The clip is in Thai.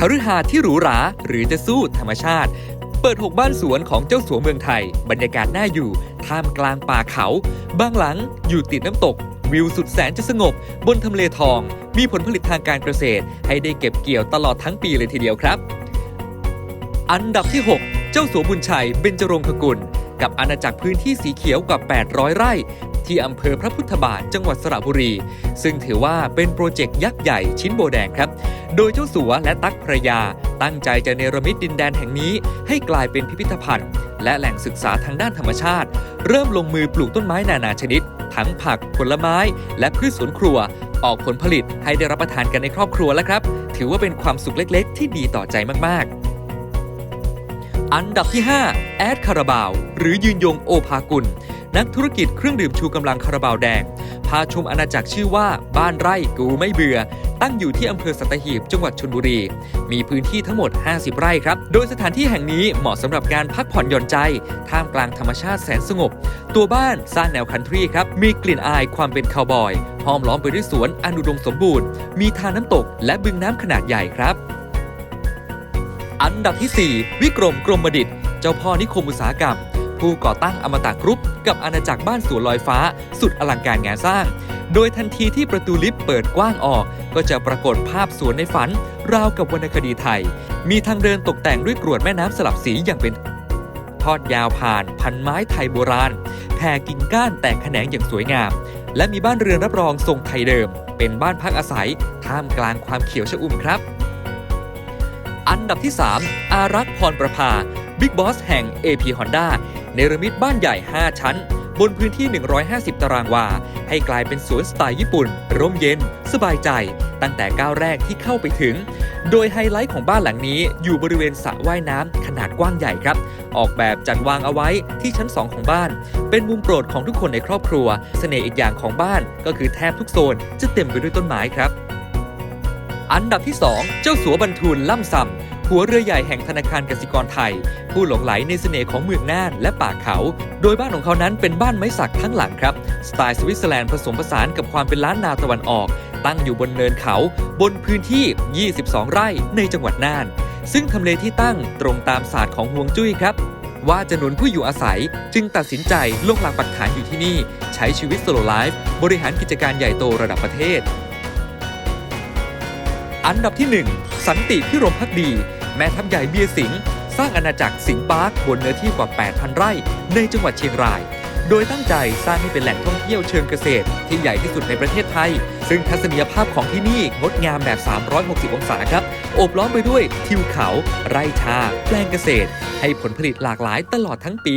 คฤหาสน์ที่หรูหราหรือจะสู้ธรรมชาติ เปิด 6 บ้านสวนของเจ้าสัวเมืองไทย บรรยากาศน่าอยู่ ท่ามกลางป่าเขา บางหลังอยู่ติดน้ำตก วิวสุดแสนจะสงบ บนทำเลทอง มีผลผลิตทางการเกษตร ให้ได้เก็บเกี่ยวตลอดทั้งปีเลยทีเดียวครับ อันดับที่ 6 เจ้าสัวบุญชัยเบญจรงคกุลกับอาณาจักรพื้นที่สีเขียวกว่า 800 ไร่ ที่อำเภอพระพุทธบาทจังหวัดสระบุรี ซึ่งถือว่าเป็นโปรเจกต์ยักษ์ใหญ่ชิ้นโบแดงครับ โดยเจ้าสัวและตั๊กภรยา ตั้งใจจะเนรมิตดินแดนแห่งนี้ ให้กลายเป็นพิพิธภัณฑ์ และแหล่งศึกษาทางด้านธรรมชาติ เริ่มลงมือปลูกต้นไม้นานาชนิด ทั้งผักผลไม้ และพืชสวนครัว ออกผลผลิตให้ได้รับประทานกันในครอบครัวแล้วครับ ถือว่าเป็นความสุขเล็กๆ ที่ดีต่อใจมากๆอันดับที่ 5 แอดคาราบาว หรือยืนยงโอภากุล นักธุรกิจเครื่องดื่มชูกำลังคาราบาวแดง พาชมอาณาจักรชื่อว่าบ้านไร่กูไม่เบื่อ ตั้งอยู่ที่อำเภอสัตหีบจังหวัดชลบุรี มีพื้นที่ทั้งหมด 50 ไร่ครับ โดยสถานที่แห่งนี้เหมาะสำหรับการพักผ่อนหย่อนใจ ท่ามกลางธรรมชาติแสนสงบ ตัวบ้านสร้างแนวคันทรีครับ มีกลิ่นอายความเป็นคาวบอยห้อมล้อมไปด้วยสวนอนุดมสมบูรณ์ มีทานน้ำตก และบึงน้ำขนาดใหญ่ครับ อันดับที่ 4 วิกรมกรมดิตเจ้าพ่อนิคมอุตสาหกรรม ผู้ก่อตั้งอมตะกรุ๊ปกับอาณาจักรบ้านสวนลอยฟ้า สุดอลังการงานสร้าง โดยทันทีที่ประตูลิฟต์เปิดกว้างออก ก็จะปรากฏภาพสวนในฝัน ราวกับวรรณคดีไทย มีทางเดินตกแต่งด้วยกรวดแม่น้ำสลับสีอย่างเป็นทอดยาวผ่านพันไม้ไทยโบราณแผ่กิ่งก้านแตกแขนงอย่างสวยงาม และมีบ้านเรือนรับรองทรงไทยเดิม เป็นบ้านพักอาศัย ท่ามกลางความเขียวชอุ่มครับ อันดับที่ 3 อารักษ์พรประภาบิ๊กบอสแห่ง AP Honda เนรมิตบ้านใหญ่ 5 ชั้น บนพื้นที่ 150 ตารางวา ให้กลายเป็นสวนสไตล์ญี่ปุ่น ร่มเย็น สบายใจ ตั้งแต่ก้าวแรกที่เข้าไปถึง โดยไฮไลท์ของบ้านหลังนี้อยู่บริเวณสระว่ายน้ำขนาดกว้างใหญ่ครับ ออกแบบจัดวางเอาไว้ที่ชั้น 2 ของบ้าน เป็นมุมโปรดของทุกคนในครอบครัว เสน่ห์อีกอย่างของบ้านก็คือแทบทุกโซนจะเต็มไปด้วยต้นไม้ครับอันดับที่ 2 เจ้าสัวบรรทุนล่ำซำ หัวเรือใหญ่แห่งธนาคารกสิกรไทย ผู้หลงไหลในเสน่ห์ของเมืองน่านและป่าเขา โดยบ้านของเขานั้นเป็นบ้านไม้สักทั้งหลังครับ สไตล์สวิตเซอร์แลนด์ผสมผสานกับความเป็นล้านนาตะวันออก ตั้งอยู่บนเนินเขา บนพื้นที่ 22 ไร่ในจังหวัดน่าน ซึ่งทำเลที่ตั้งตรงตามศาสตร์ของฮวงจุ้ยครับว่าจะหนุนผู้อยู่อาศัยจึงตัดสินใจลงหลักปักฐานอยู่ที่นี่ ใช้ชีวิตโซโลไลฟ์บริหารกิจการใหญ่โตระดับประเทศ อันดับที่ 1 สันติพิรมพักดี แม่ทัพใหญ่เบียสิงห์สร้างอาณาจักรสิงห์ปาร์คบนเนื้อที่กว่า 8,000 ไร่ ในจังหวัดเชียงราย โดยตั้งใจสร้างให้เป็นแหล่งท่องเที่ยวเชิงเกษตร ที่ใหญ่ที่สุดในประเทศไทย ซึ่งทัศนียภาพของที่นี่งดงามแบบ 360 องศาครับ โอบล้อมไปด้วยทิวเขา ไร่ชา แปลงเกษตร ให้ผลผลิตหลากหลายตลอดทั้งปี